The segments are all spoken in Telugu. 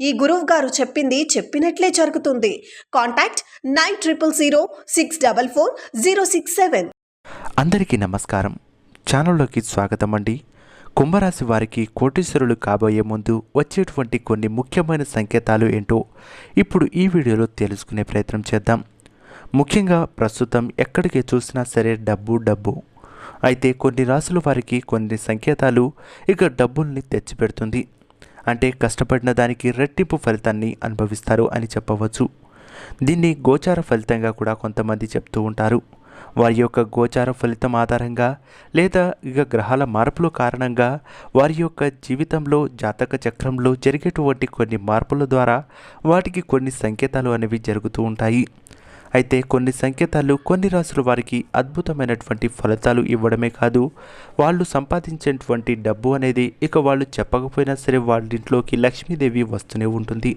ఈ గురువు గారు చెప్పింది చెప్పినట్లే జరుగుతుంది. Contact nine triple zero six double four zero six seven. అందరికీ నమస్కారం. ఛానల్లోకి స్వాగతం అండి. కుంభరాశి వారికి కోటీశ్వరులు కాబోయే ముందు వచ్చేటువంటి కొన్ని ముఖ్యమైన సంకేతాలు ఏంటో ఇప్పుడు ఈ వీడియోలో తెలుసుకునే ప్రయత్నం చేద్దాం. ముఖ్యంగా ప్రస్తుతం ఎక్కడికి చూసినా సరే డబ్బు డబ్బు. అయితే కొన్ని రాసుల వారికి కొన్ని సంకేతాలు ఇక డబ్బుల్ని తెచ్చిపెడుతుంది. అంటే కష్టపడిన దానికి రెట్టింపు ఫలితాన్ని అనుభవిస్తారు అని చెప్పవచ్చు. దీన్ని గోచార ఫలితంగా కూడా కొంతమంది చెప్తూ ఉంటారు. వారి యొక్క గోచార ఫలితం ఆధారంగా లేదా ఇక గ్రహాల మార్పుల కారణంగా వారి యొక్క జీవితంలో జాతక చక్రంలో జరిగేటువంటి కొన్ని మార్పుల ద్వారా వాటికి కొన్ని సంకేతాలు అనేవి జరుగుతూ ఉంటాయి. అయితే కొన్ని సంకేతాలు కొన్ని రాసుల వారికి అద్భుతమైనటువంటి ఫలితాలు ఇవ్వడమే కాదు వాళ్ళు సంపాదించేటువంటి డబ్బు అనేది ఇక వాళ్ళు చెప్పకపోయినా సరే వాళ్ళ ఇంట్లోకి లక్ష్మీదేవి వస్తూనే ఉంటుంది.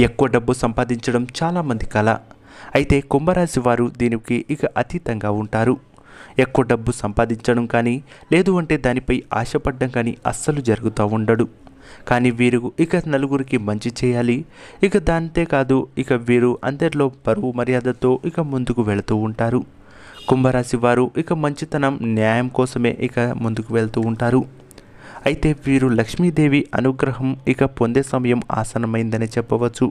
ఎక్కువ డబ్బు సంపాదించడం చాలామంది కళ అయితే కుంభరాశి వారు దీనికి ఇక అతీతంగా ఉంటారు. ఎక్కువ డబ్బు సంపాదించడం కానీ లేదు అంటే దానిపై ఆశపడడం కానీ అస్సలు జరుగుతూ ఉండడు. కానీ వీరు ఇక నలుగురికి మంచి చేయాలి. ఇక దాంతే కాదు ఇక వీరు అందరిలో పరువు మర్యాదతో ఇక ముందుకు వెళుతూ ఉంటారు. కుంభరాశి వారు ఇక మంచితనం న్యాయం కోసమే ఇక ముందుకు వెళ్తూ ఉంటారు. అయితే వీరు లక్ష్మీదేవి అనుగ్రహం ఇక పొందే సమయం ఆసనమైందని చెప్పవచ్చు.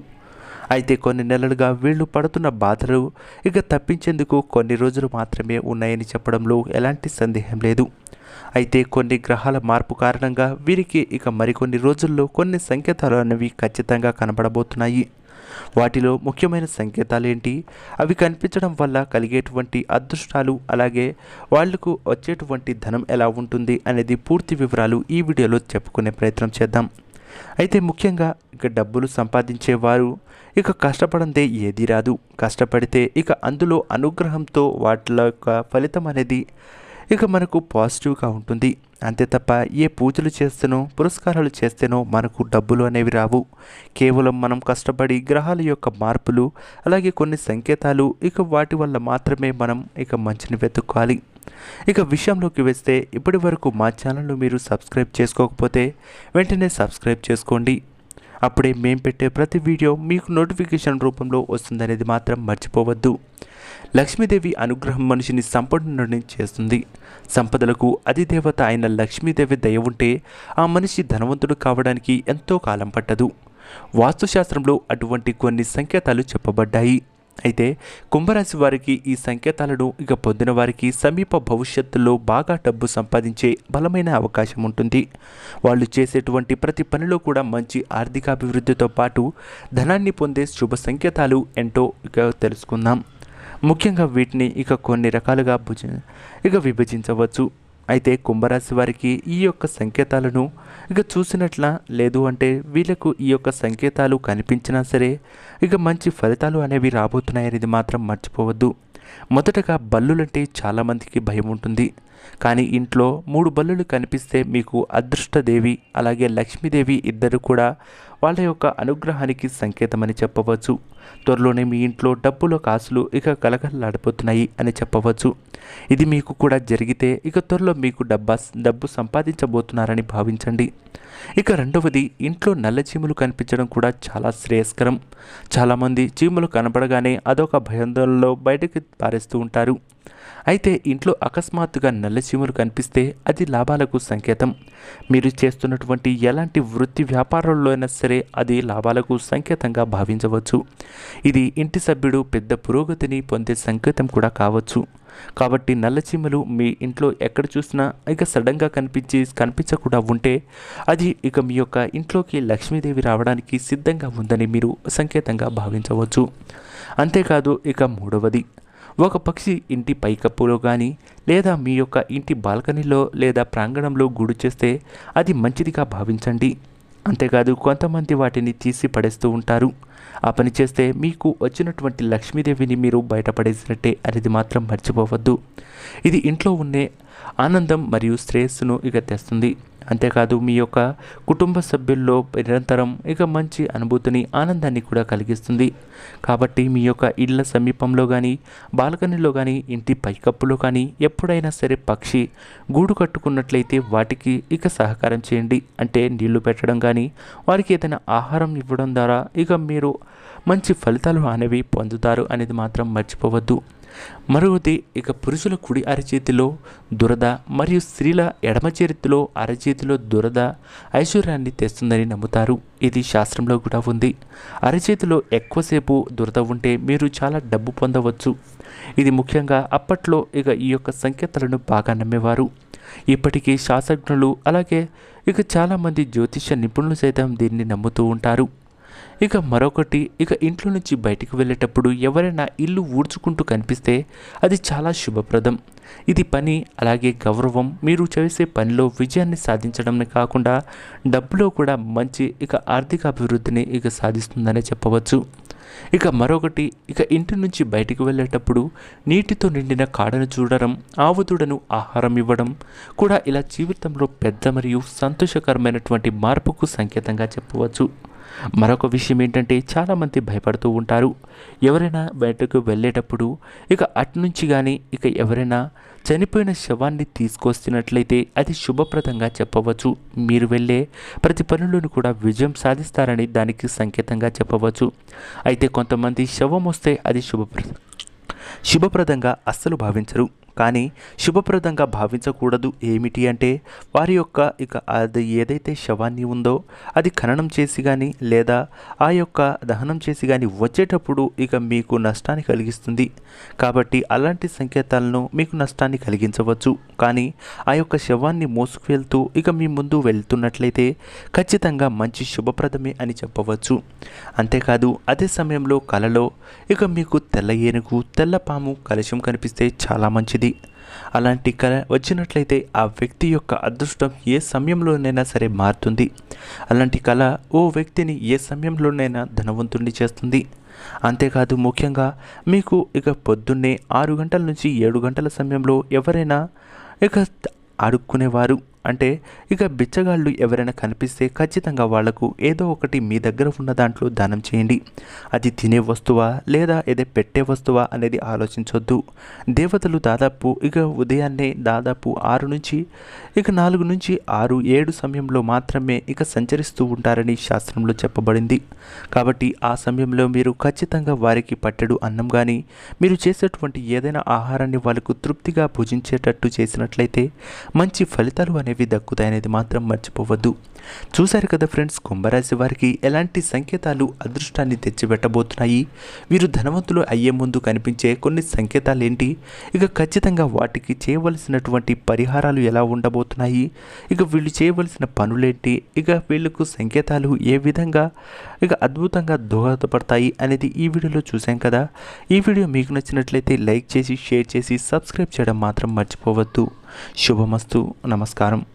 అయితే కొన్ని నెలలుగా వీళ్ళు పడుతున్న బాధలు ఇక తప్పించేందుకు కొన్ని రోజులు మాత్రమే ఉన్నాయని చెప్పడంలో ఎలాంటి సందేహం లేదు. అయితే కొన్ని గ్రహాల మార్పు కారణంగా వీరికి ఇక మరికొన్ని రోజుల్లో కొన్ని సంకేతాలు అనేవి ఖచ్చితంగా కనబడబోతున్నాయి. వాటిలో ముఖ్యమైన సంకేతాలు ఏంటి అవి కనిపించడం వల్ల కలిగేటువంటి అదృష్టాలు అలాగే వాళ్ళకు వచ్చేటువంటి ధనం ఎలా ఉంటుంది అనేది పూర్తి వివరాలు ఈ వీడియోలో చెప్పుకునే ప్రయత్నం చేద్దాం. అయితే ముఖ్యంగా ఇక డబ్బులు సంపాదించేవారు ఇక కష్టపడందే ఏది రాదు. కష్టపడితే ఇక అందులో అనుగ్రహంతో వాటి యొక్క ఫలితం అనేది ఇక మనకు పాజిటివ్గా ఉంటుంది. అంతే తప్ప ఏ పూజలు చేస్తేనో పురస్కారాలు చేస్తేనో మనకు డబ్బులు అనేవి రావు. కేవలం మనం కష్టపడి గ్రహాల యొక్క మార్పులు అలాగే కొన్ని సంకేతాలు ఇక వాటి వల్ల మాత్రమే మనం ఇక మంచిని వెతుక్కోవాలి. ఇక విషయంలోకి వస్తే ఇప్పటి వరకు మా ఛానల్ను మీరు సబ్స్క్రైబ్ చేసుకోకపోతే వెంటనే సబ్స్క్రైబ్ చేసుకోండి. అప్పుడే మేము పెట్టే ప్రతి వీడియో మీకు నోటిఫికేషన్ రూపంలో వస్తుందనేది మాత్రం మర్చిపోవద్దు. లక్ష్మీదేవి అనుగ్రహం మనిషిని సంపన్నుడిని చేస్తుంది. సంపదలకు అధిదేవత అయిన లక్ష్మీదేవి దయ ఉంటే ఆ మనిషి ధనవంతుడు కావడానికి ఎంతో కాలం పట్టదు. వాస్తుశాస్త్రంలో అటువంటి కొన్ని సంకేతాలు చెప్పబడ్డాయి. అయితే కుంభరాశి వారికి ఈ సంకేతాలను ఇక పొందిన వారికి సమీప భవిష్యత్తులో బాగా డబ్బు సంపాదించే బలమైన అవకాశం ఉంటుంది. వాళ్ళు చేసేటువంటి ప్రతి పనిలో కూడా మంచి ఆర్థికాభివృద్ధితో పాటు ధనాన్ని పొందే శుభ సంకేతాలు ఏంటో ఇక తెలుసుకుందాం. ముఖ్యంగా వీటిని ఇక కొన్ని రకాలుగా భుజ ఇక విభజించవచ్చు. అయితే కుంభరాశి వారికి ఈ యొక్క సంకేతాలను ఇక చూసినట్ల లేదు అంటే వీళ్ళకు ఈ యొక్క సంకేతాలు కనిపించినా సరే ఇక మంచి ఫలితాలు అనేవి రాబోతున్నాయనేది మాత్రం మర్చిపోవద్దు. మొదటగా బల్లులంటే చాలామందికి భయం ఉంటుంది. కానీ ఇంట్లో మూడు బల్లులు కనిపిస్తే మీకు అదృష్టదేవి అలాగే లక్ష్మీదేవి ఇద్దరు కూడా వాళ్ళ యొక్క అనుగ్రహానికి సంకేతమని చెప్పవచ్చు. త్వరలోనే మీ ఇంట్లో డబ్బులో కాసులు ఇక కలకలలాడిపోతున్నాయి అని చెప్పవచ్చు. ఇది మీకు కూడా జరిగితే ఇక త్వరలో మీకు డబ్బా డబ్బు సంపాదించబోతున్నారని భావించండి. ఇక రెండవది ఇంట్లో నల్ల చీమలు కనిపించడం కూడా చాలా శ్రేయస్కరం. చాలామంది చీమలు కనపడగానే అదొక భయాందోళనలో బయటకు పారేస్తూ ఉంటారు. అయితే ఇంట్లో అకస్మాత్తుగా నల్ల చీమలు కనిపిస్తే అది లాభాలకు సంకేతం. మీరు చేస్తున్నటువంటి ఎలాంటి వృత్తి వ్యాపారంలో అయినా సరే అది లాభాలకు సంకేతంగా భావించవచ్చు. ఇది ఇంటి సభ్యుడు పెద్ద పురోగతిని పొందే సంకేతం కూడా కావచ్చు. కాబట్టి నల్లచీమలు మీ ఇంట్లో ఎక్కడ చూసినా ఇక సడన్గా కనిపించి కనిపించకుండా ఉంటే అది ఇక మీ యొక్క ఇంట్లోకి లక్ష్మీదేవి రావడానికి సిద్ధంగా ఉందని మీరు సంకేతంగా భావించవచ్చు. అంతేకాదు ఇక మూడవది. ఒక పక్షి ఇంటి పైకప్పులో కానీ లేదా మీ యొక్క ఇంటి బాల్కనీలో లేదా ప్రాంగణంలో గూడు చేస్తే అది మంచిదిగా భావించండి. అంతేకాదు కొంతమంది వాటిని తీసి పడేస్తూ ఉంటారు. ఆ పని చేస్తే మీకు వచ్చినటువంటి లక్ష్మీదేవిని మీరు బయటపడేసినట్టే అనేది మాత్రం మర్చిపోవద్దు. ఇది ఇంట్లో ఉండే ఆనందం మరియు శ్రేయస్సును ఇక తెస్తుంది. అంతేకాదు మీ యొక్క కుటుంబ సభ్యుల్లో నిరంతరం ఇక మంచి అనుభూతిని ఆనందాన్ని కూడా కలిగిస్తుంది. కాబట్టి మీ యొక్క ఇళ్ళ సమీపంలో కానీ బాల్కనీలో కానీ ఇంటి పైకప్పులో కానీ ఎప్పుడైనా సరే పక్షి గూడు కట్టుకున్నట్లయితే వాటికి ఇక సహకారం చేయండి. అంటే నీళ్ళు పెట్టడం కానీ వారికి ఏదైనా ఆహారం ఇవ్వడం ద్వారా ఇక మీరు మంచి ఫలితాలు అనేవి పొందుతారు అనేది మాత్రం మర్చిపోవద్దు. మరొకటి ఇక పురుషుల కుడి అరచేతిలో దురద మరియు స్త్రీల ఎడమ చేతిలో అరచేతిలో దురద ఐశ్వర్యాన్ని తెస్తుందని నమ్ముతారు. ఇది శాస్త్రంలో కూడా ఉంది. అరచేతిలో ఎక్కువసేపు దురద ఉంటే మీరు చాలా డబ్బు పొందవచ్చు. ఇది ముఖ్యంగా అప్పట్లో ఇక ఈ యొక్క సంకేతాలను బాగా నమ్మేవారు. ఇప్పటికీ శాస్త్రజ్ఞులు అలాగే ఇక చాలామంది జ్యోతిష నిపుణులు సైతం దీన్ని నమ్ముతూ ఉంటారు. ఇక మరొకటి ఇక ఇంట్లో నుంచి బయటికి వెళ్ళేటప్పుడు ఎవరైనా ఇల్లు ఊడ్చుకుంటూ కనిపిస్తే అది చాలా శుభప్రదం. ఇది పని అలాగే గౌరవం. మీరు చేసే పనిలో విజయాన్ని సాధించడమే కాకుండా డబ్బులో కూడా మంచి ఇక ఆర్థిక అభివృద్ధిని ఇక సాధిస్తుందనే చెప్పవచ్చు. ఇక మరొకటి ఇక ఇంటి నుంచి బయటికి వెళ్ళేటప్పుడు నీటితో నిండిన కాడను చూడడం ఆవుదూడను ఆహారం ఇవ్వడం కూడా ఇలా జీవితంలో పెద్ద మరియు సంతోషకరమైనటువంటి మార్పుకు సంకేతంగా చెప్పవచ్చు. మరొక విషయం ఏంటంటే చాలామంది భయపడుతూ ఉంటారు. ఎవరైనా బయటకు వెళ్ళేటప్పుడు ఇక అట్నుంచి కానీ ఇక ఎవరైనా చనిపోయిన శవాన్ని తీసుకొస్తున్నట్లయితే అది శుభప్రదంగా చెప్పవచ్చు. మీరు వెళ్ళే ప్రతి పనులను కూడా విజయం సాధిస్తారని దానికి సంకేతంగా చెప్పవచ్చు. అయితే కొంతమంది శవం వస్తే అది శుభప్రదం శుభప్రదంగా అస్సలు భావించరు. కానీ శుభప్రదంగా భావించకూడదు ఏమిటి అంటే వారి యొక్క ఇక అది ఏదైతే శవాన్ని ఉందో అది ఖననం చేసి కానీ లేదా ఆ యొక్క దహనం చేసి కానీ వచ్చేటప్పుడు ఇక మీకు నష్టాన్ని కలిగిస్తుంది. కాబట్టి అలాంటి సంకేతాలను మీకు నష్టాన్ని కలిగించవచ్చు. కానీ ఆ యొక్క శవాన్ని మోసుకు వెళ్తూ ఇక మీ ముందు వెళ్తున్నట్లయితే ఖచ్చితంగా మంచి శుభప్రదమే అని చెప్పవచ్చు. అంతేకాదు అదే సమయంలో కలలో ఇక మీకు తెల్ల ఏనుగు తెల్ల పాము కలశం కనిపిస్తే చాలా మంచిది. అలాంటి కళ వచ్చినట్లయితే ఆ వ్యక్తి యొక్క అదృష్టం ఏ సమయంలోనైనా సరే మారుతుంది. అలాంటి కళ ఓ వ్యక్తిని ఏ సమయంలోనైనా ధనవంతుడిని చేస్తుంది. అంతేకాదు ముఖ్యంగా మీకు ఇక పొద్దున్నే ఆరు గంటల నుంచి ఏడు గంటల సమయంలో ఎవరైనా ఇక అడుక్కునేవారు అంటే ఇక బిచ్చగాళ్ళు ఎవరైనా కనిపిస్తే ఖచ్చితంగా వాళ్ళకు ఏదో ఒకటి మీ దగ్గర ఉన్న దాంట్లో దానం చేయండి. అది తినే వస్తువా లేదా ఏదో పెట్టే వస్తువా అనేది ఆలోచించొద్దు. దేవతలు దాదాపు ఇక ఉదయాన్నే దాదాపు ఆరు నుంచి ఇక నాలుగు నుంచి ఆరు ఏడు సమయంలో మాత్రమే ఇక సంచరిస్తూ ఉంటారని శాస్త్రంలో చెప్పబడింది. కాబట్టి ఆ సమయంలో మీరు ఖచ్చితంగా వారికి పట్టెడు అన్నం కానీ మీరు చేసేటువంటి ఏదైనా ఆహారాన్ని వాళ్ళకు తృప్తిగా భుజించేటట్టు చేసినట్లయితే మంచి ఫలితాలు అనేవి దక్కుతాయనేది మాత్రం మర్చిపోవద్దు. చూశారు కదా ఫ్రెండ్స్ కుంభరాశి వారికి ఎలాంటి సంకేతాలు అదృష్టాన్ని తెచ్చిపెట్టబోతున్నాయి? వీరు ధనవంతులు అయ్యే ముందు కనిపించే కొన్ని సంకేతాలు ఏంటి ఇక ఖచ్చితంగా వాటికి చేయవలసినటువంటి పరిహారాలు ఎలా ఉండబోతున్నాయి? ఇక వీళ్ళు చేయవలసిన పనులేంటి? ఇక వీళ్ళకు సంకేతాలు ఏ విధంగా ఇక అద్భుతంగా దోహదపడతాయి అనేది ఈ వీడియోలో చూసాం కదా. ఈ వీడియో మీకు నచ్చినట్లయితే లైక్ చేసి షేర్ చేసి సబ్స్క్రైబ్ చేయడం మాత్రం మర్చిపోవద్దు. శుభమస్తు నమస్కారం.